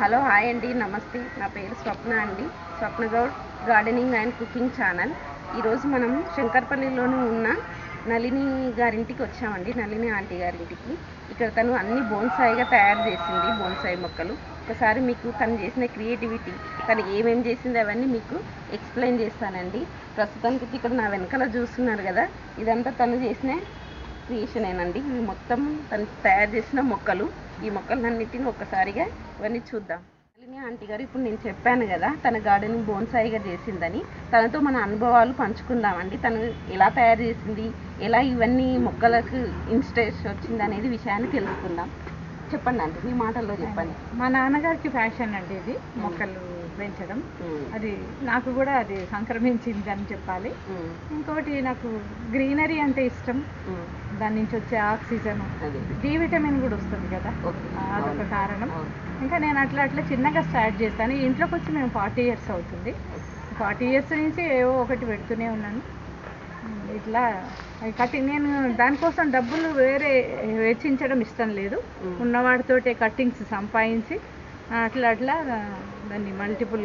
Hello hi అండి నమస్తే. నా పేరు స్వప్న అండి. Swapna Goud gardening and cooking channel. ఈరోజు మనం శంకర్పల్లిలోనూ ఉన్న నళిని గారింటికి వచ్చామండి. నళిని ఆంటీ గారింటికి. ఇక్కడ తను అన్ని బోన్సాయిగా తయారు చేసింది బోన్సాయి మొక్కలు. ఒకసారి మీకు తను చేసిన క్రియేటివిటీ తను ఏమేమి చేసింది అవన్నీ మీకు ఎక్స్ప్లెయిన్ చేస్తానండి. ప్రస్తుతానికి ఇక్కడ నా వెనకాల చూస్తున్నారు కదా ఇదంతా తను చేసిన క్రియేషనేనండి. ఇవి మొత్తం తను తయారు చేసిన మొక్కలు. ఈ మొక్కలన్నిటిని ఒక్కసారిగా ఇవన్నీ చూద్దాం. ఆంటీ గారు ఇప్పుడు నేను చెప్పాను కదా తన గార్డెనింగ్ బోన్సాయిగా చేసిందని. తనతో మన అనుభవాలు పంచుకుందామండి. తను ఎలా తయారు చేసింది ఎలా ఇవన్నీ మొక్కలకు ఇన్స్టేషన్ వచ్చింది అనేది విషయాన్ని తెలుసుకుందాం. చెప్పండి అంటే మీ మాటల్లో చెప్పండి. మా నాన్నగారికి ఫ్యాషన్ అండి ఇది మొక్కలు పెంచడం. అది నాకు కూడా అది సంక్రమించింది అని చెప్పాలి ఇంకోటి నాకు గ్రీనరీ అంటే ఇష్టం. దాని నుంచి వచ్చే ఆక్సిజన్ డి విటమిన్ కూడా వస్తుంది కదా. అదొక కారణం. ఇంకా నేను అట్లా అట్లా చిన్నగా స్టార్ట్ చేస్తాను ఇంట్లోకి వచ్చి మేము ఫార్టీ ఇయర్స్ అవుతుంది. ఫార్టీ ఇయర్స్ నుంచి ఏవో ఒకటి పెడుతూనే ఉన్నాను. ఇట్లా కటింగ్ నేను దానికోసం డబ్బులు వేరే వెచ్చించడం ఇష్టం లేదు. ఉన్నవాడితోటే కట్టింగ్స్ సంపాదించి అట్లా అట్లా దాన్ని మల్టిపుల్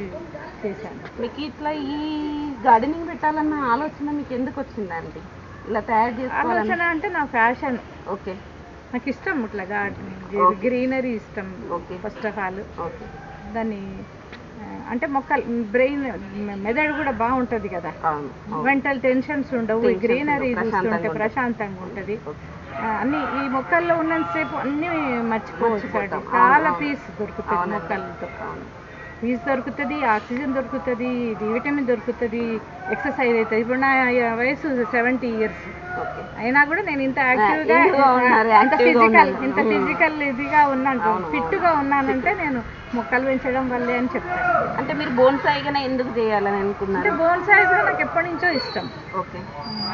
చేశాను. మీకు ఇట్లా ఈ గార్డెనింగ్ పెట్టాలన్న ఆలోచన మీకు ఎందుకు వచ్చిందండి? ఇలా తయారు చేసుకోవాలని ఆలోచన అంటే నా ఫ్యాషన్ ఓకే నాకు ఇష్టం ఇట్లా గార్డెనింగ్. గ్రీనరీ ఇష్టం Okay. First of all okay దాన్ని అంటే మొక్కలు బ్రెయిన్ మెదడు కూడా బాగుంటుంది కదా. మెంటల్ టెన్షన్స్ ఉండవు గ్రీనరీ చూస్తుంటే ప్రశాంతంగా ఉంటుంది ఓకే. అన్ని ఈ మొక్కల్లో ఉన్నంతసేపు అన్ని మర్చిపోవచ్చు చాలా. పీస్ దొరుకుతుంది. మొక్కలతో. పీస్ దొరుకుతుంది ఆక్సిజన్ దొరుకుతుంది డి విటమిన్ దొరుకుతుంది ఎక్సర్సైజ్ అవుతుంది. ఇప్పుడు నా వయసు సెవెంటీ ఇయర్స్. అయినా కూడా నేను ఇంత యాక్టివ్గా ఇంత ఫిజికల్. ఇంత. ఫిజికల్ ఇదిగా ఉన్నాను. అవును, ఫిట్గా ఉన్నానంటే నేను మొక్కలు పెంచడం వల్లే అని చెప్తాను. అంటే మీరు బోన్సాయిగానే ఎందుకు చేయాలని అంటే అనుకున్నారు బోన్సాయి కూడా నాకు ఎప్పటి నుంచో ఇష్టం. ఓకే.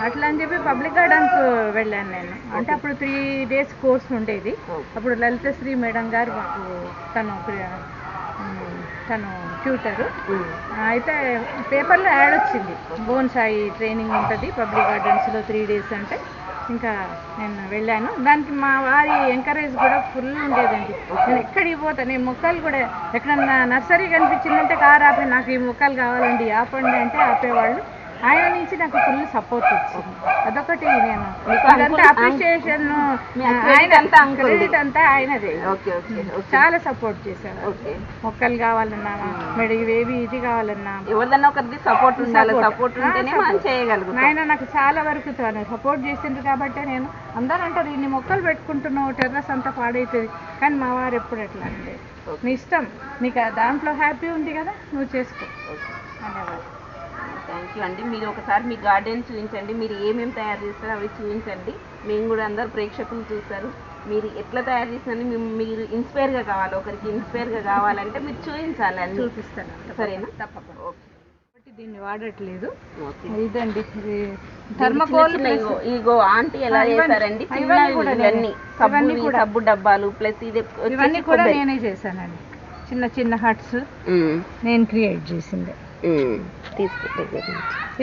అట్లా అని చెప్పి పబ్లిక్ గార్డెన్స్ వెళ్ళాను నేను. అంటే అప్పుడు త్రీ డేస్ కోర్స్ ఉండేది. అప్పుడు లలితశ్రీ మేడం గారు మాకు తను తను ట్యూటరు. అయితే పేపర్లో యాడ్ వచ్చింది. బోన్సాయి ట్రైనింగ్ ఉంటుంది పబ్లిక్ గార్డెన్స్లో త్రీ డేస్ అంటే. ఇంకా నేను వెళ్ళాను. దానికి మా వారి ఎంకరేజ్ కూడా ఫుల్ ఉండేదండి. నేను ఎక్కడికి పోతా నేను మొక్కలు కూడా ఎక్కడన్నా నర్సరీ కనిపించిందంటే కారు ఆపి నాకు ఈ మొక్కలు కావాలండి ఆపండి అంటే ఆపేవాళ్ళు. ఆయన నుంచి నాకు ఫుల్ సపోర్ట్ వచ్చింది. అదొకటి నేను అప్రిషియేషన్ ది. క్రెడిట్ అంతా ఆయనదే. చాలా సపోర్ట్ చేశారు. మొక్కలు కావాలన్నా మరి ఇవేవి ఇది కావాలన్నా. ఎవరిదన్నా ఒకరిది సపోర్ట్ ఉండాలి Support. సపోర్ట్ ఆ, ఉంటేనే మనం support. చేయగలుగుతాం. నాయన నాకు చాలా వరకు తను సపోర్ట్ చేసిండ్రు కాబట్టి నేను అందరూ అంటారు ఇన్ని మొక్కలు పెట్టుకుంటున్నావు టెర్రస్ అంతా పాడవుతుంది కానీ మా వారు ఎప్పుడు ఎట్లా అంటే. నీ ఇష్టం. నీకు దాంట్లో హ్యాపీ ఉంది కదా నువ్వు చేసుకో. అనేవారు థ్యాంక్ యూ అండి మీరు ఒకసారి మీ గార్డెన్ చూపించండి మీరు ఏమేమి తయారు చేస్తారో అవి చూపించండి. మేము కూడా అందరు ప్రేక్షకులు చూస్తారు. మీరు ఎట్లా తయారు చేసినని మేము మీరు ఇన్స్పైర్గా కావాలి ఒకరికి ఇన్స్పైర్గా కావాలంటే మీరు చూపించాలి అన్ని. చూపిస్తాను. సరేనా? తప్పకుండా. ఓకే దీన్ని వాడట్లేదు. ఇదండి ఇది థర్మకోల్ ఇగో ఆంటీ ఎలా చేశారండి? ఇవన్నీ. సబ్బు డబ్బాలు ప్లస్ ఇది ఇవన్నీ కూడా. నేనే చేశానండి. చిన్న చిన్న హట్స్ నేను క్రియేట్ చేసింది. తీసుకుంటే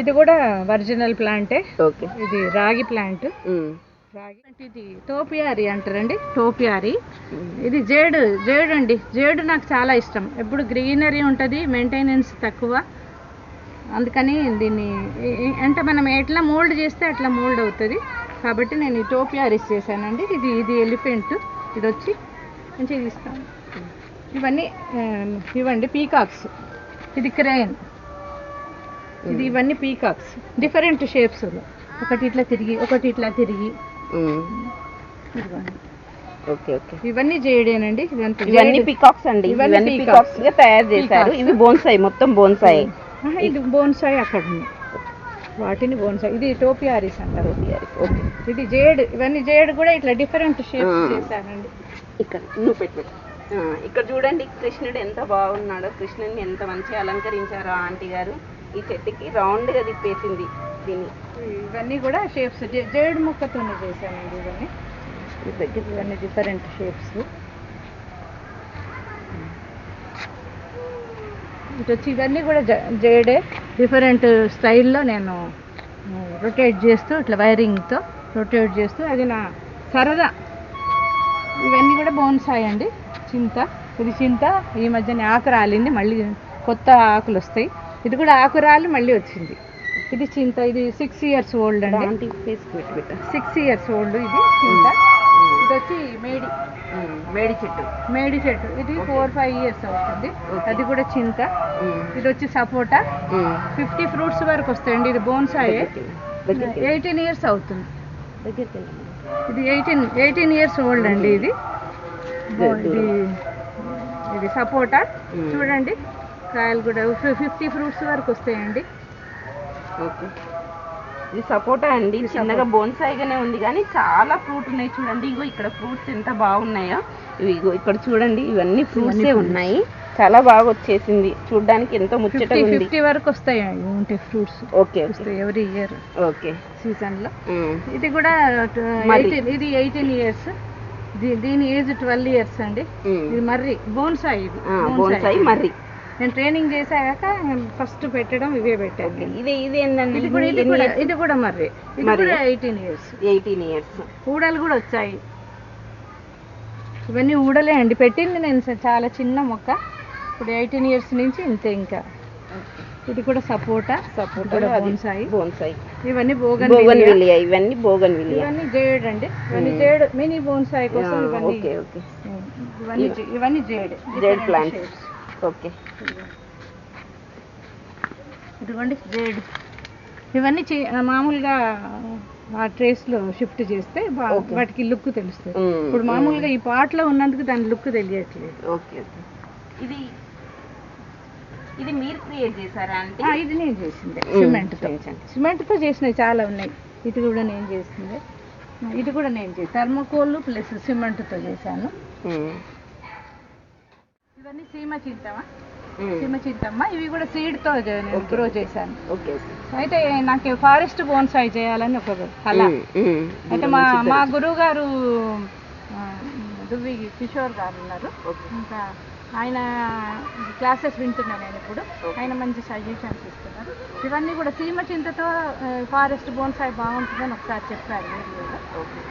ఇది కూడా ఒరిజినల్ ప్లాంటే. ఓకే. ఇది రాగి ప్లాంట్. రాగి ఇది టోపియారి అంటారండి టోపియారి. ఇది జేడు జేడు అండి జేడు నాకు చాలా ఇష్టం. ఎప్పుడు గ్రీనరీ ఉంటుంది మెయింటెనెన్స్ తక్కువ. అందుకని దీన్ని అంటే మనం ఎట్లా మోల్డ్ చేస్తే అట్లా మోల్డ్ అవుతుంది. కాబట్టి నేను ఈ టోపియారిస్ చేశానండి. ఇది ఇది ఎలిఫెంట్. ఇది వచ్చి మంచిగా ఇస్తాను ఇవన్నీ ఇవ్వండి పీకాక్స్. ఇది క్రేన్. ఇది ఇవన్నీ పీకాక్స్. డిఫరెంట్ షేప్స్ ఒకటి ఇట్లా తిరిగి ఒకటి ఇట్లా తిరిగి. Okay okay. ఇవన్నీ జేడేనండి ఇవన్నీ. పికాక్స్ అండి. ఇవన్నీ. పికాక్స్. గా తయారు చేశారు. ఇవి బోన్సాయి మొత్తం బోన్సాయి. ఇది బోన్సాయి అక్కడ ఉంది. వాటిని బోన్సాయి. ఇది టోపియారిస్ అంటారు. ఓకే. ఇది జేడ్ ఇవన్నీ జేడ్ కూడా ఇట్లా డిఫరెంట్ షేప్స్ ఆ. చేశానండి ఇక్కడ నువ్వు పెట్టు. ఇక్కడ చూడండి కృష్ణుడు ఎంత బాగున్నాడో కృష్ణుడిని ఎంత మంచిగా అలంకరించారో ఆంటీ గారు. ఈ చెట్టుకి రౌండ్గా తిప్పేసింది దీన్ని. ఇవన్నీ కూడా షేప్స్ జేడ్ ముక్కతోనే చేశానండి ఇవన్నీ. ఇవన్నీ డిఫరెంట్ షేప్స్ ఇటు వచ్చి ఇవన్నీ కూడా జ- జేడే. డిఫరెంట్ స్టైల్లో నేను రొటేట్ చేస్తూ ఇట్లా వైరింగ్తో రొటేట్ చేస్తూ అది నా సరదా. ఇవన్నీ కూడా బోన్సాయి అండి. చింత ఇది చింత ఈ మధ్యన ఆకు రాలింది మళ్ళీ కొత్త ఆకులు వస్తాయి. ఇది కూడా ఆకు రాలి మళ్ళీ వచ్చింది. ఇది చింత ఇది సిక్స్ ఇయర్స్ ఓల్డ్ అండి. సిక్స్ ఇయర్స్ ఓల్డ్ ఇది చింత. ఇది వచ్చి మేడి. వేడి చెట్టు. మేడి చెట్టు. ఇది ఫోర్ ఫైవ్ ఇయర్స్ అవుతుంది. అది కూడా చింత. ఇది వచ్చి సపోటా. ఫిఫ్టీ ఫ్రూట్స్ వరకు వస్తాయండి. ఇది బోన్సాయే. ఎయిటీన్ ఇయర్స్ అవుతుంది. ఇది ఎయిటీన్ ఎయిటీన్ ఇయర్స్ ఓల్డ్ అండి ఇది. ఇది ఇది సపోటా. Mm. చూడండి కాయలు కూడా ఫిఫ్టీ ఫ్రూట్స్ వరకు వస్తాయండి. ఓకే. ఇది సపోటా అండి. చిన్నగా బోన్సాయిగానే ఉంది కానీ చాలా ఫ్రూట్ ఉన్నాయి చూడండి. ఇగో ఇక్కడ ఫ్రూట్స్ ఎంత బాగున్నాయో. ఇవి ఇగో ఇక్కడ చూడండి ఇవన్నీ ఫ్రూట్సే ఉన్నాయి. చాలా బాగా వచ్చేసింది. చూడడానికి ఎంతో ముచ్చట ఫిఫ్టీ ఉంది. ఫిఫ్టీ వరకు వస్తాయండి ఉంటాయి ఫ్రూట్స్. ఓకే వస్తాయి ఎవ్రీ ఇయర్ ఓకే. సీజన్లో ఉమ్. ఇది కూడా. 18 ఇది ఎయిటీన్ ఇయర్స్ దీని ఏజ్ ట్వెల్వ్ ఇయర్స్ అండి. ఇది మర్రి బోన్సాయి ఇది. బోన్సాయి. మర్రి. నేను ట్రైనింగ్ చేశాక ఫస్ట్ పెట్టడం ఇవే పెట్టాను. ఇది ఇది ఏంటండి ఇది కూడా ఇది కూడా ఇది కూడా మర్రి. ఇది. కూడా ఎయిటీన్ ఇయర్స్. Eighteen years. ఊడలు కూడా వచ్చాయి. ఇవన్నీ ఊడలే అండి. పెట్టింది నేను చాలా చిన్న మొక్క. ఇప్పుడు ఎయిటీన్ ఇయర్స్ నుంచి ఇంతే ఇంకా. ఇది కూడా సపోటా సపోటా బోన్సాయి. బోన్సాయి. ఇవన్నీ బోగన్ బోగన్ విలియా ఇవన్నీ బోగన్ విలియా ఇవన్నీ జేడ్ అండి. ఇవన్నీ జేడ్ మినీ బోన్సాయి కోసం ఇవన్నీ ఓకే ఓకే. ఇవన్నీ ఇవన్నీ జేడ్. Jade plants okay. ఇదిగోండి జేడ్. ఇవన్నీ మామూలుగా ఆ ట్రేస్లో షిఫ్ట్ చేస్తే. వాటికి లుక్ తెలుస్తుంది. ఇప్పుడు మామూలుగా ఈ పాట్లో ఉన్నందుకు దాని లుక్ తెలియట్లేదు. Okay okay. ఇది ఇది మీరు క్రియేట్ చేశారా అంటే? ఇది నేను చేసింది. సిమెంట్తో చూపించండి. సిమెంట్తో చేసినవి చాలా ఉన్నాయి. ఇది కూడా నేను చేసింది. ఇది కూడా నేను చేసి థర్మోకోల్ ప్లస్ సిమెంట్తో చేశాను. ఇవన్నీ సీమ చింతమా. సీమ చింతమ్మ ఇవి కూడా సీడ్తో నేను గ్రో చేశాను. అయితే నాకు ఫారెస్ట్ బోన్సాయి చేయాలని ఒక కళ. అయితే మా మా గురువు గారు దువ్వి కిషోర్ గారు ఉన్నారు. ఇంకా ఆయన క్లాసెస్ వింటున్నాను నేను ఇప్పుడు. ఆయన మంచి సజెషన్స్ ఇస్తున్నారు. ఇవన్నీ కూడా సీమ చింతతో ఫారెస్ట్ బోన్సాయి బాగుంటుందని ఒకసారి చెప్పారు వీడియోలో.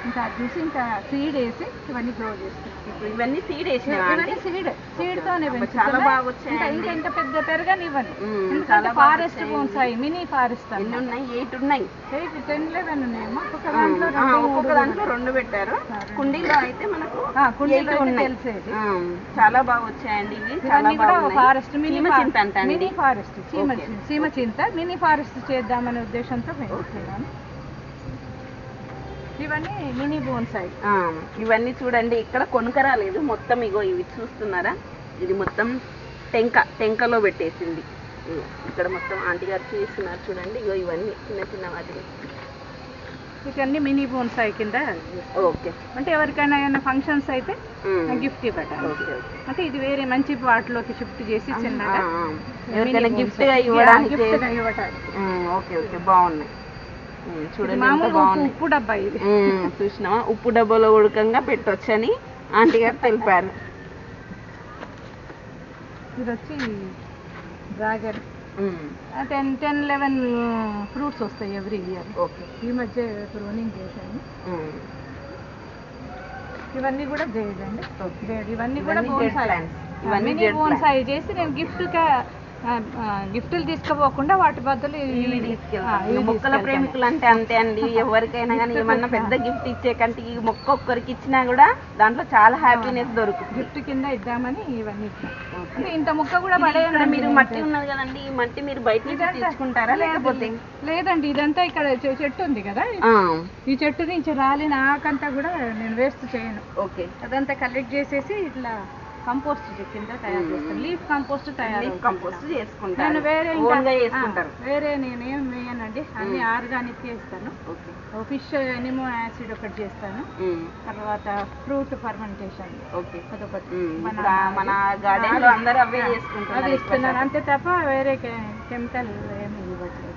ఇంకా చూసి ఇంకా సీడ్ వేసి ఇవన్నీ గ్రో చేస్తున్నాను ఇప్పుడు ఇవన్నీ సీడ్ ఇవన్నీ సీడ్ సీడ్ తోనే అబ్బా, పెంచుతున్నా. చాలా బాగా వచ్చాయండి. ఇంకా ఇంకా పెద్ద పెరగనివ్వను. మ్మ్, ఎందుకంటే ఫారెస్ట్. బోన్సాయి మినీ ఫారెస్ట్ ఎన్ని ఉన్నాయి? ఎయిట్ ఉన్నాయి. ఎయిట్ టెన్ లెవెన్ ఉన్నాయమ్మా ఒక్కొక్క దాంట్లో రెండు, ఒక్కొక్క మూడు దాంట్లో రెండు పెట్టారు. కుండీలో అయితే మనకు ఆ, కుండీలో తెలిసేది. చాలా బాగా వచ్చాయండి ఇవి. చాలా ఫారెస్ట్ మినీ చింత మినీ ఫారెస్ట్ చీమ చింత మినీ ఫారెస్ట్ చేద్దామనే ఉద్దేశంతో పెంచుతున్నాను ఇవన్నీ మినీ బోన్సాయి ఇవన్నీ చూడండి ఇక్కడ కొనుక రాలేదు. మొత్తం ఇగో ఇవి చూస్తున్నారా? ఇది మొత్తం టెంక టెంకలో పెట్టేసింది. ఇక్కడ మొత్తం ఆంటీ గారు చూస్తున్నారు చూడండి. ఇగో ఇవన్నీ చిన్న చిన్న వాటిని. ఇవన్నీ మినీ బోన్సాయి కింద ఓకే. అంటే ఎవరికైనా ఏమైనా ఫంక్షన్స్ అయితే. గిఫ్ట్ ఓకే అంటే ఇది వేరే మంచి వాటిలోకి షిఫ్ట్ చేసి చిన్నగా. ఎవరికైనా గిఫ్ట్ ఇవ్వడానికి ఓకే ఓకే. బాగున్నాయి. చూడండి మామూలు ఉప్పు డబ్బా ఇది. చూసినావా? ఉప్పు డబ్బాలో ఉడకంగా పెట్టొచ్చని ఆంటీ గారు తెలిపారు. ఇది వచ్చి dragon. Ten ten eleven fruits వస్తాయి ఎవ్రీ ఇయర్. ఓకే. ఈ మధ్య ప్రూనింగ్ చేశాను. ఇవన్నీ కూడా జేడ్ అండి. ఇవన్నీ కూడా బోన్సాయి. ఇవన్నీ బోన్సాయి చేసి నేను గిఫ్ట్గా గిఫ్ట్లు తీసుకుపోకుండా వాటి బదులు ఇవి మొక్కల. ప్రేమికులు అంటే అంతే అండి. ఎవరికైనా కానీ ఏమన్నా పెద్ద గిఫ్ట్ ఇచ్చే కంటే ఈ మొక్క ఒక్కరికి ఇచ్చినా కూడా దాంట్లో చాలా హ్యాపీనెస్ దొరుకుతుంది. గిఫ్ట్ కింద ఇద్దామని ఇవన్నీ ఇంత ముక్క కూడా పడేయండి మీరు మట్టి ఉన్నది కదండి. ఈ మట్టి మీరు బయట నుంచి తెచ్చుకుంటారా లేకపోతే? లేదండి ఇదంతా ఇక్కడ చెట్టు ఉంది కదా. ఈ చెట్టు నుంచి రాలిన ఆకంతా కూడా నేను వేస్ట్ చేయను. ఓకే. అదంతా కలెక్ట్ చేసేసి ఇట్లా కంపోస్ట్ కింద తయారు చేస్తాను లీఫ్ కంపోస్ట్ తయారు కంపోస్ట్ నేను చేసుకుంటారు. వేరే ఇంకా వేరే నేనేం వేయనండి. అన్ని ఆర్గానిక్ చేస్తాను. ఫిష్ ఎనిమో యాసిడ్ ఒకటి చేస్తాను. తర్వాత ఫ్రూట్ ఫర్మెంటేషన్ ఓకే. అదొకటి. మన ఇప్పుడు ఆ మన గార్డెన్లో అందరూ అవే అవి చేసుకుంటున్నారు ఇస్తున్నాను అంతే తప్ప వేరే కెమికల్ ఏమి ఇవ్వట్లేదు.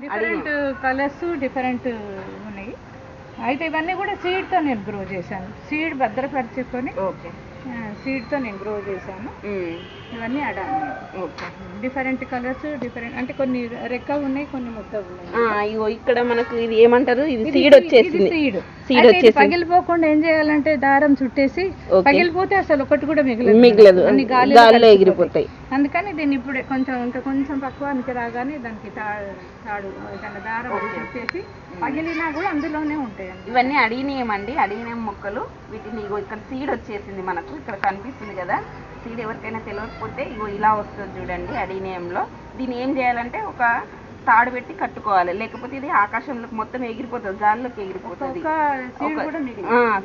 డిఫరెంట్ కలర్స్ డిఫరెంట్ అయితే ఇవన్నీ కూడా సీడ్తో నేను గ్రో చేశాను. Seed భద్రపరుచుకొని okay. సీడ్తో నేను గ్రో చేశాను. ఇవన్నీ ఓకే డిఫరెంట్ కలర్స్ డిఫరెంట్ అంటే కొన్ని రెక్క ఉన్నాయి కొన్ని ముద్ద ఉన్నాయి. ఆ, ఇగో ఇక్కడ మనకు ఇది ఏమంటారు? ఇది సీడ్ వచ్చేసింది. సీడ్ సీడ్ వచ్చేసింది. పగిలిపోకుండా ఏం చేయాలంటే దారం చుట్టేసి. పగిలిపోతే అసలు ఒకటి కూడా మిగలదు. మిగలదు. అన్ని గాలిలో. ఎగిరిపోతాయి. అందుకని దీన్ని ఇప్పుడు కొంచెం ఇంకా కొంచెం పక్వానికి రాగానే దానికి తా- తాడు ఏదైనా దారం చుట్టేసి పగిలినా కూడా అందులోనే ఉంటాయండి ఇవన్నీ అడిగినాయమండి అడిగిన మొక్కలు. వీటిని ఇగో ఇక్కడ సీడ్ వచ్చేసింది మనకు. ఇక్కడ కనిపిస్తుంది కదా. సీడ్ ఎవరికైనా తెలియకపోతే ఇగో ఇలా వస్తుంది చూడండి అడిగినేయంలో దీన్ని ఏం చేయాలంటే ఒక తాడు పెట్టి కట్టుకోవాలి. లేకపోతే ఇది ఆకాశంలోకి మొత్తం ఎగిరిపోతుంది గాల్లోకి ఎగిరిపోతుంది.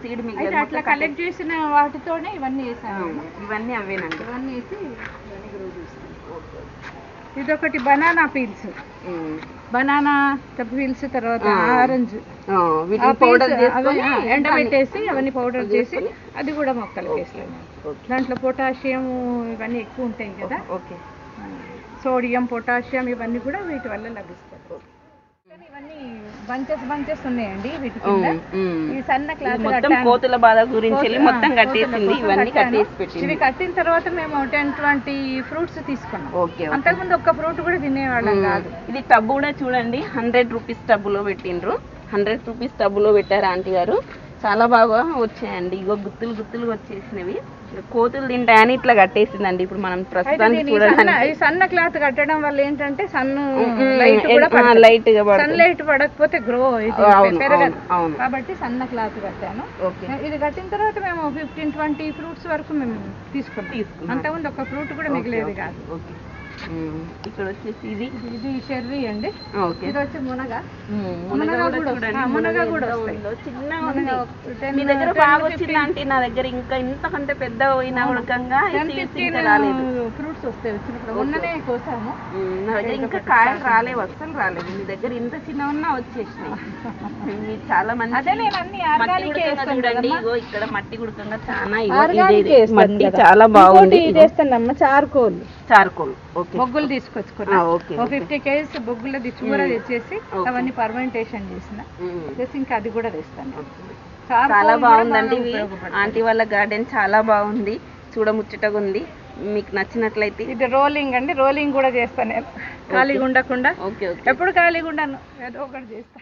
సీడ్ మిగిలి అట్లా కలెక్ట్ చేసిన వాటితోనే ఇవన్నీ వేసాను ఇవన్నీ అవేనండి. ఇవన్నీ వేసి ఇదొకటి బనానా పీల్స్. బనానా పీల్స్ తర్వాత ఆరెంజ్. పౌడర్ ఎండబెట్టేసి అవన్నీ పౌడర్ చేసి అది కూడా మొక్కలకి వేస్తాను. దాంట్లో పొటాషియం ఇవన్నీ ఎక్కువ ఉంటాయి కదా. ఓకే. సోడియం పొటాషియం ఇవన్నీ కూడా వీటి వల్ల లభిస్తాయి. ఇవన్నీ బంచెస్ బంచెస్ ఉన్నాయండి వీటి కింద. ఈ సన్న క్లాత్ మొత్తం కోతుల బాధ గురించి మొత్తం కట్టేసింది. ఇవన్నీ కట్టేసి పెట్టింది. ఇవి కట్టిన తర్వాత మేము టెన్ ట్వంటీ ఫ్రూట్స్ తీసుకున్నాం. Okay okay. అంతకుముందు ఒక్క ఫ్రూట్ కూడా తినేవాళ్ళం కాదు. ఇది టబ్ కూడా చూడండి. హండ్రెడ్ రూపీస్ టబ్బులో పెట్టిండ్రు. హండ్రెడ్ రూపీస్ టబ్బులో పెట్టారు ఆంటీ గారు. చాలా బాగా వచ్చాయండి. ఇగో గుత్తులు గుత్తులు వచ్చేసినవి. కోతులు తింటాయని ఇట్లా కట్టేసిందండి. ఇప్పుడు మనం ప్రస్తుతానికి చూడడానికి. సన్న క్లాత్ కట్టడం వల్ల ఏంటంటే సన్ లైట్ సన్ లైట్ పడకపోతే గ్రో అవును, అవును. కాబట్టి సన్న క్లాత్ కట్టాను. ఇది కట్టిన తర్వాత మేము ఫిఫ్టీన్ ట్వంటీ ఫ్రూట్స్ వరకు మేము తీసుకున్నాం. తీసుకున్నాం. అంతకుముందు ఒక ఫ్రూట్ కూడా మిగిలేదు కాదు. ఇక్కడ వచ్చేసి ఇది. ఇది షెర్రీ అండి. ఓకే. ఇది వచ్చి మునగ. మునగ కూడా మునగ కూడా 10, మీ దగ్గర 10, బాగా 15. వచ్చింది అంటే నా దగ్గర ఇంకా ఇంతకంటే పెద్ద పోయినా రాలేదు. ఫ్రూట్స్ వస్తాయి వచ్చినప్పుడు మొన్ననే కోసాము. నా దగ్గర ఇంకా కాయలు రాలేవు. అస్సలు రాలేదు. మీ దగ్గర ఇంత చిన్న ఉన్నా వచ్చేసినాయి. మీరు చాలా మంది అదే నేను అన్ని మట్టి గుడకంగా చూడండి. ఇగో ఇక్కడ మట్టి గుడకంగా చాలా మట్టి చాలా బాగుంది. చేస్తానమ్మ చార్కోల్ చార్కోల్ ఓకే. బొగ్గులు తీసుకొచ్చుకున్నా. ఓ ఫిఫ్టీ కేజీస్ బొగ్గుల చూర తెచ్చేసి. అవన్నీ పర్మెంటేషన్ చేసిన. చేసి ఇంకా అది కూడా తెస్తాను. చాలా బాగుందండి. ఆంటీ వాళ్ళ గార్డెన్ చాలా బాగుంది. చూడముచ్చటగా ఉంది. మీకు నచ్చినట్లయితే. ఇది రోలింగ్ అండి. రోలింగ్ కూడా చేస్తాను నేను. ఖాళీగా ఉండకుండా. ఎప్పుడు ఖాళీగా ఉండను. ఏదో ఒకటి చేస్తా.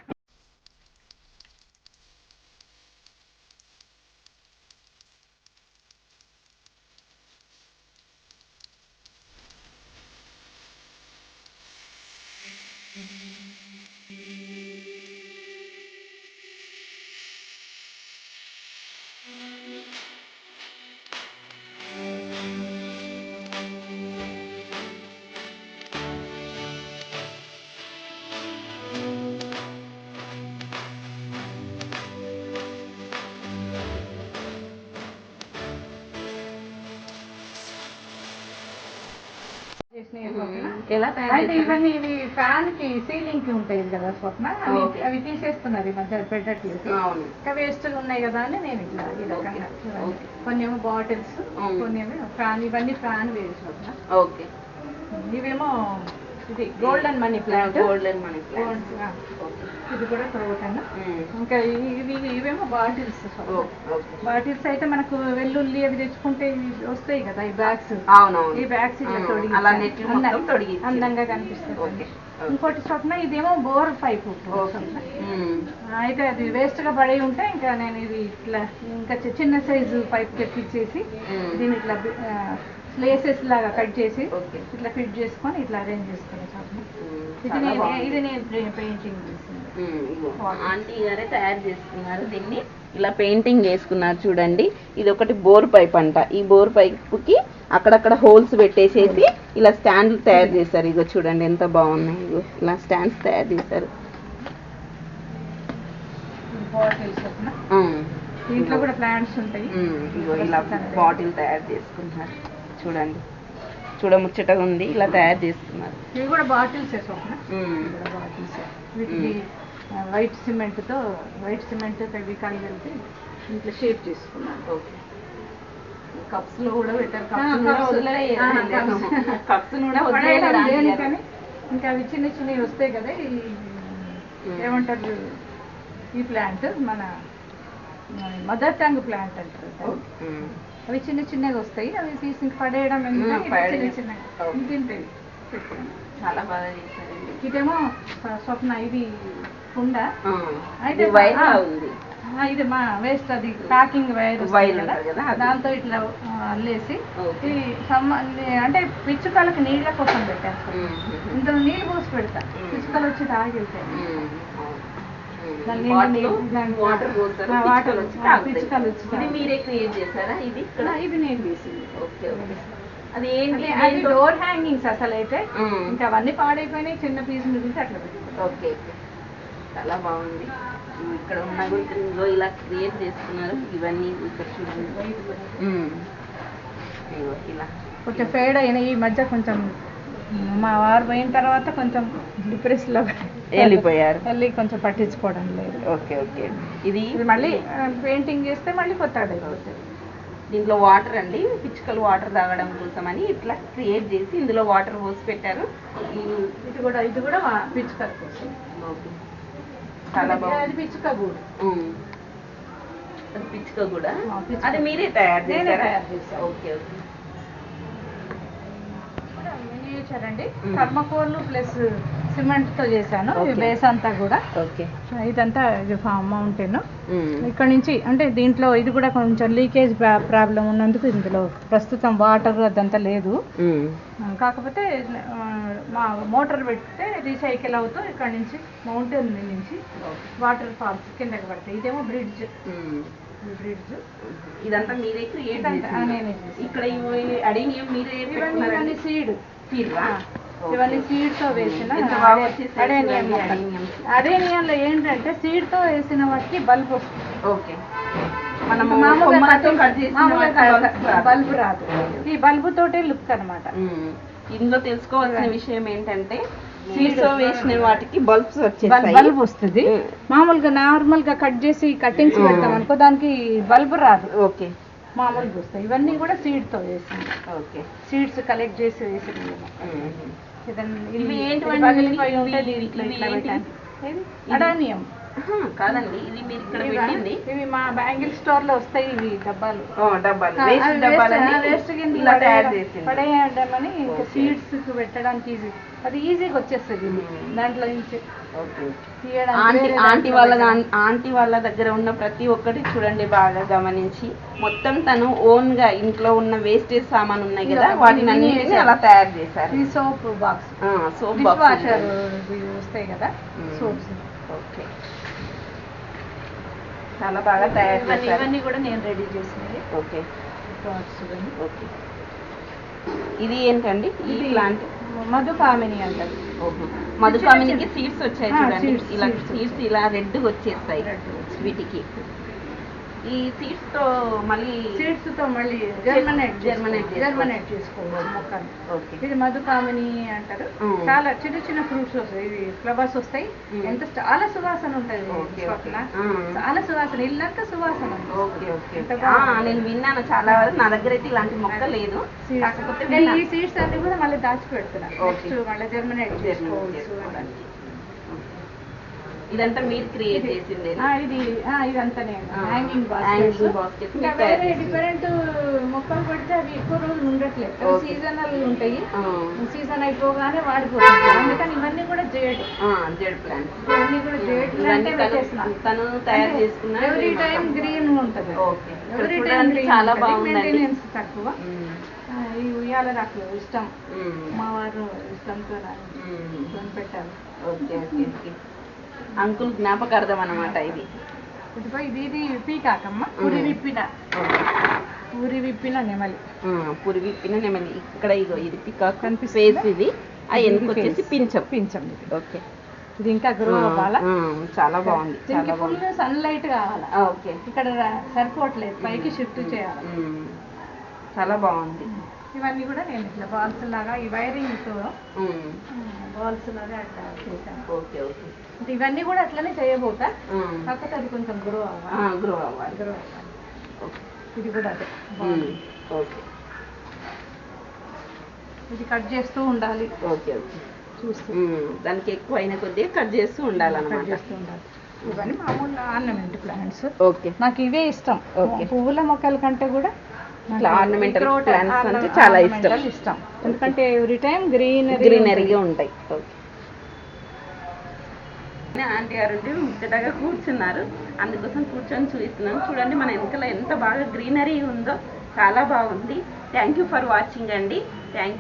ఎలా అయితే ఇవన్నీ ఇవి ఫ్యాన్కి సీలింగ్కి ఉంటాయి కదా స్వప్న. అవి అవి తీసేస్తున్నారు ఈ మధ్య పెట్టట్లేదు. ఇంకా వేస్ట్ ఉన్నాయి కదా అని నేను ఇట్లా ఈ రకంగా. కొన్ని ఏమో బాటిల్స్. కొన్ని ఏమో ఫ్యాన్ ఇవన్నీ ఫ్యాన్ వేరు స్వప్న. ఓకే. ఇవేమో ఇది golden money plant golden money plant ఇది కూడా తోటను ఇంకా ఇవి ఇవి- ఇవేమో బాటిల్స్. బాటిల్స్ అయితే మనకు వెల్లుల్లి అవి తెచ్చుకుంటే ఇవి వస్తాయి కదా ఈ బ్యాగ్స్. ఈ బ్యాగ్స్ ఇట్లా తొడిగి అలా మొత్తం తొడిగి అందంగా కనిపిస్తుంది. ఇంకోటి స్వప్న ఇదేమో బోర్ పైప్ అయితే అది వేస్ట్గా పడి ఉంటే ఇంకా నేను ఇది ఇట్లా ఇంకా చిన్న సైజు పైప్ తెప్పించేసి దీన్ని ఇట్లా స్లేసెస్ లాగా కట్ చేసి ఇట్లా ఫిట్ చేసుకొని ఇట్లా అరేంజ్ చేసుకుని ఇది నేను. ఇది నేను పెయింటింగ్. ఆంటీ గారే తయారు చేసుకున్నారు దీన్ని. ఇలా పెయింటింగ్ చేసుకున్నారు చూడండి. ఇది ఒకటి బోర్ పైప్ అంట. ఈ బోర్ పైప్కి అక్కడక్కడ హోల్స్ పెట్టేసేసి ఇలా స్టాండ్ తయారు చేశారు. ఇగో చూడండి ఎంత బాగున్నాయి. ఇగో ఇలా స్టాండ్స్ తయారు చేశారు. దీంట్లో కూడా ప్లాంట్స్ ఉంటాయి. ఇగో ఇలా బాటిల్ తయారు చేసుకున్నారు చూడండి. చూడముచ్చటగా ఉంది. ఇలా తయారు చేసుకున్నారు ఇవి కూడా బాటిల్స్ బాటిల్స్ వీటికి వైట్ సిమెంట్తో వైట్ సిమెంట్ ఫెవికాల్ కలిపి ఇట్లా షేప్ చేసుకున్నాను ఓకే. కప్స్లో కూడా పెట్టారు. కప్స్ కూడా ని కూడా. దేనికని ఇంకా అవి చిన్న చిన్నవి వస్తాయి కదా ఈ ఏమంటారు? ఈ ప్లాంట్ మన మదర్ టంగ్ ప్లాంట్ అంటారు అవి చిన్న చిన్నగా వస్తాయి. అవి తీసి పడేయడం. చిన్న చిన్నగా. చాలా బాగా చేశారండి. ఇదేమో స్వ- స్వప్న ఇది కుండ. అయితే ఇది మా వేస్ట్ అది ప్యాకింగ్ వైర్. దాంతో ఇట్లా అల్లేసి అంటే పిచ్చుకలకి నీళ్ళ కోసం పెట్టాను ఇందులో నీళ్ళు పోసి పెడతా. పిచ్చుకలు వచ్చి తాగి వాటర్ వాటర్ పిచ్చుకలు ఇది. మీరే క్రియేట్ చేశారా ఇది? ఇక్కడ? ఇది నేను ఓకే ఓకే. అది ఏంటి? డోర్ హ్యాంగింగ్స్ అసలు అయితే. ఇంకా అవన్నీ పాడైపోయినాయి చిన్న పీస్ అట్లా ఓకే ఓకే. చాలా బాగుంది. ఇక్కడ ఉన్న ఇందులో ఇలా క్రియేట్ చేస్తున్నారు. ఇవన్నీ ఇక్కడ చూడండి. ఇలా. కొంచెం ఫేడ్ అయిన ఈ మధ్య కొంచెం మా వారు పోయిన తర్వాత కొంచెం డిప్రెస్లో వెళ్ళిపోయారు. వెళ్ళి కొంచెం పట్టించుకోవడం లేదు. Okay okay. ఇది మళ్ళీ పెయింటింగ్ చేస్తే మళ్ళీ కొత్త అయిపోతుంది దీంట్లో వాటర్ అండి. పిచ్చుకలు వాటర్ తాగడం కోసం అని ఇట్లా క్రియేట్ చేసి ఇందులో వాటర్ పోసి పెట్టారు. ఇది కూడా ఇది కూడా పిచ్చుక కోసం. ఓకే. చాలా బాగుంది. పిచ్చుక. అది పిచ్చుక కూడా. అది మీరే తయారు చేశారా. Okay okay. మ్మ్. థర్మకోల్ ప్లస్ సిమెంట్తో చేశాను ఈ. బేస్ అంతా కూడా. ఇదంతా ఇది మౌంటైన్ ఇక్కడ నుంచి అంటే దీంట్లో ఇది కూడా కొంచెం లీకేజ్ ప్రాబ్లం ఉన్నందుకు ఇందులో ప్రస్తుతం వాటర్ అదంతా లేదు. కాకపోతే మా మోటార్ పెడితే రీసైకిల్ అవుతూ ఇక్కడ నుంచి మౌంటైన్ నుంచి వాటర్ ఫాల్స్ కిందకి పడతాయి. ఇదేమో బ్రిడ్జ్ బ్రిడ్జ్ ఇదంతా మీరే క్రియేట్. ఇక్కడ పెట్టుకున్నారండి? ఇవన్నీ సీడ్ తీరువా? ఇవన్నీ సీడ్తో వేసిన అడేనియం. అడేనియంలో ఏంటంటే సీడ్తో వేసిన వాటికి బల్బ్ వస్తుంది ఓకే మనము. బల్బ్ రాదు ఈ బల్బు తోటే లుక్ అన్నమాట ఉమ్. ఇందులో తెలుసుకోవాల్సిన విషయం ఏంటంటే. సీడ్స్ వేసిన వాటికి బల్బ్స్ వచ్చేస్తాయి బల్బ్ వస్తుంది. మామూలుగా నార్మల్గా కట్ చేసి కట్టింగ్స్ మ్మ్. పెడతాం అనుకో దానికి బల్బ్ రాదు ఓకే మామూలుగా వస్తాయి ఇవన్నీ కూడా సీడ్తో వేసింది ఓకే. సీడ్స్ కలెక్ట్ చేసి వేసింది ఇవి ఏంటి? అడానియం. కాదండి ఇది మీరు ఇక్కడ? పెట్టింది. ఇవి మా బ్యాంగిల్ స్టోర్లో వస్తాయి ఇవి డబ్బాలు. డబ్బాలు. వేస్ట్ waste- వేస్ట్ గింజలు ఇలా తయారు చేసింది. పడేయడమని ఇంకా. సీడ్స్కు పెట్టడానికి ఈజీ. అది ఈజీగా వచ్చేస్తుంది. దాంట్లో నుంచి ఆంటీ ఆంటీ వాళ్ళ ఆంటీ వాళ్ళ దగ్గర ఉన్న ప్రతి ఒక్కటి చూడండి బాగా గమనించి. మొత్తం తను ఓన్గా ఇంట్లో ఉన్న వేస్టేజ్ సామాన్ ఉన్నాయి కదా వాటిని చేశారు. అలా తయారు చేశారు. ఈ సోప్ బాక్స్. సోప్ బాక్స్ వస్తాయి కదా. సోప్స్. ఓకే. చాలా బాగా తయారు ఇవన్నీ చేశారు. ఇవన్నీ కూడా నేను రెడీ చేసినవి. ఓకే. ఓకే. ఇది ఏంటండి? ఈ ప్లాంట్ మధుకామిని అంటారు ఓహో. మధుకామినికి సీడ్స్ వచ్చాయి చూడండి. ఇలా సీడ్స్ ఇలా రెడ్ వచ్చేస్తాయి వీటికి. ఈ సీడ్స్తో మళ్ళీ సీడ్స్తో మళ్ళీ జర్మనేట్ జర్మనేట్. జర్మనేట్ చేసుకోవాలి మొక్కలు ఓకే ఇది మధుకామిని అంటారు. చాలా చిన్న చిన్న ఫ్రూట్స్ వస్తాయి. ఇవి ఫ్లవర్స్ వస్తాయి. మ్మ్. ఎంత చాలా సువాసన ఉంటుంది. చాలా సువాసన ఇల్లంతా సువాసన. నేను విన్నాను చాలా వరకు. నా దగ్గర అయితే ఇలాంటి మొక్క లేదు. ఈ సీడ్స్ అన్ని కూడా మళ్ళీ దాచిపెడుతున్నాను మళ్ళీ జర్మనేట్ జర్మనీ చేసుకోవచ్చు. ఇదంతా మీరు క్రియేట్ చేసిందే ఇది ఇదంతా నేను. హ్యాంగింగ్ baskets ఇంకా వేరే. డిఫరెంట్ మొక్కలు పెడితే అవి ఎక్కువ రోజులు ఉండట్లేదు. సీజనల్ ఉంటాయి. సీజన్ అయిపోగానే వాడిపోతుంది అందుకని ఇవన్నీ కూడా జేడ్ జెడ్ ప్లాంట్ ఇవన్నీ కూడా జేడ్ ప్లాంటే తను తయారు చేసుకున్న ఎవ్రీ టైం గ్రీన్ ఉంటుంది. ఓకే ఎవ్రీ టైం చాలా మెయింటెనెన్స్ తక్కువ. ఈ ఉయ్యాల నాకు ఇష్టం. మా వారు ఇష్టంతో. కొనిపెట్టారు ఓకే ఓకే ఓకే. అంకుల్ జ్ఞాపకార్థం అన్నమాట ఇది ఇది ఇది పీకాకమ్మ. పురి విప్పిన. పూరి విప్పిన నెమలి. పురి విప్పిన నెమలి. ఇక్కడ ఇగో ఇది పికాక్? ఫేస్ ఇది. ఆ వెనుక వచ్చేసి పించం. పించం ఇది. ఓకే. ఇది ఇంకా గ్రో అవ్వాలా చాలా బాగుంది. దీనికి చాలా ఫుల్ బాగుంది. సన్ లైట్ కావాలా? ఓకే. ఇక్కడ సరిపోవట్లేదు. పైకి షిఫ్ట్ చేయాలి. చాలా బాగుంది. ఇవన్నీ కూడా నేను ఇట్లా బాల్స్ లాగా ఈ వైరింగ్తో. బాల్స్ లాగా అట్లా చేశాను. Okay okay. అంటే ఇవన్నీ కూడా అట్లనే చేయబోతా. కాకపోతే అది కొంచెం గ్రో అవ్వాలి గ్రో అవ్వాలి. గ్రో అవ్వాలి. ఇది కూడా అదే. ఓకే. ఇది కట్ చేస్తూ ఉండాలి. Okay okay. చూస్తూ. దానికి ఎక్కువ అయిన కొద్దిగా కట్ చేస్తూ ఉండాలన్నమాట. చేస్తూ ఉండాలి. ఇవన్నీ మామూలు ఆర్నమెంట్ ప్లాంట్స్ ఓకే. నాకు ఇవే ఇష్టం. ఓకే. పువ్వుల మొక్కల కంటే కూడా ఇట్లా ఆర్నమెంటల్ ప్లాంట్స్ అంటే చాలా ఇష్టం. ఎందుకంటే ఎవ్రీ టైం గ్రీనరీ గ్రీనరీగా ఉంటాయి. ఆంటీ గారు ముచ్చటగా కూర్చున్నారు. అందుకోసం కూర్చొని చూపిస్తున్నాను. చూడండి మన వెనకాల ఎంత బాగా గ్రీనరీ ఉందో చాలా బాగుంది. థ్యాంక్ యూ ఫర్ వాచింగ్ అండి. Thank you